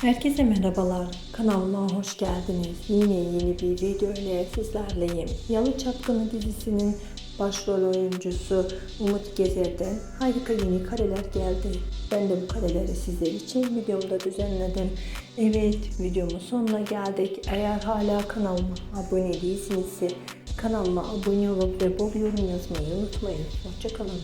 Herkese merhabalar. Kanalıma hoş geldiniz. Yine yeni bir video ile sizlerleyim. Yalı Çapkını dizisinin başrol oyuncusu Umut Gezer'den harika yeni kareler geldi. Ben de bu kareleri sizler için videomda düzenledim. Evet videomun sonuna geldik. Eğer hala kanalıma abone değilsinizse kanalıma abone olup ve bol yorum yazmayı unutmayın. Hoşçakalın.